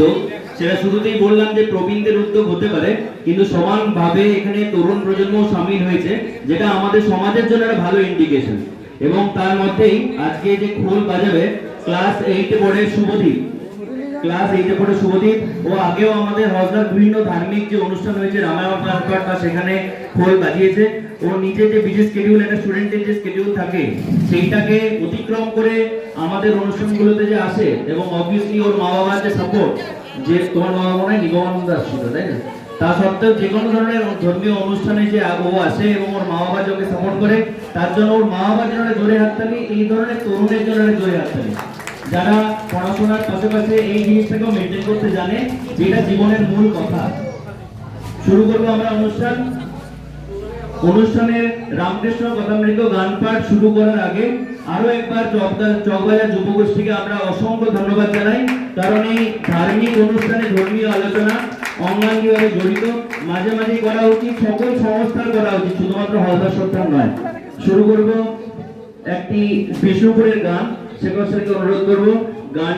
উদ্যোগ। সেটা শুরুতেই বললাম যে প্রবীণদের উদ্যোগ হতে পারে, কিন্তু সমানভাবে এখানে তরুণ প্রজন্ম সামিল হয়েছে, যেটা আমাদের সমাজের জন্য একটা ভালো ইন্ডিকেশন এবং তার মধ্যেই আজকে যে খোল বাজাবে ক্লাস এইটে পড়ে শুভদীপ। ক্লাস এইটে পড়ে শুভদীপ ও আগেও আমাদের হজদার বিভিন্ন ধার্মিক যে অনুষ্ঠান হয়েছে, রামায়ণ পাঠ বা সেখানে খোল বাজিয়েছে। ও নিজে যে বিজি স্কেডিউল একটা স্টুডেন্টের যে স্কেডিউল থাকে, সেইটাকে অতিক্রম করে আমাদের অনুষ্ঠানগুলোতে যে আসে এবং অবভিয়াসলি ওর মা বাবার যে সাপোর্ট যে তোমার মা বাবা মনে হয় নিগমানন্দ আসছিল, তাই না? তা সত্ত্বেও যে কোনো ধরনের ধর্মীয় অনুষ্ঠানে যে ও আসে এবং ওর মা বাবা যে সাপোর্ট করে, তার জন্য ওর মা বাবার জন্য জোরে হাততালি, এই ধরনের তরুণের জন্য জোরে হাততালি। যারা পড়াশোনার পাশাপাশি এই জিনিসটাকেও মেনটেন করতে জানে, যেটা জীবনের মূল কথা। শুরু করব আমরা অনুষ্ঠান। অনুষ্ঠানের রামকৃষ্ণ কথামৃত গান পাঠ শুরু করার আগে আরও একবার চকবাজার যুবগোষ্ঠীকে আমরা অসংখ্য ধন্যবাদ জানাই। কারণ এই ধার্মিক অনুষ্ঠানে ধর্মীয় আলোচনা অঙ্গাঙ্গিভাবে জড়িত। মাঝে মাঝে করা উচিত, সকল সংস্থার করা উচিত, শুধুমাত্র হলদার সত্তার নয়। শুরু করব একটি বিষ্ণুপুরের গান। সে কাছ থেকে অনুরোধ করব। গান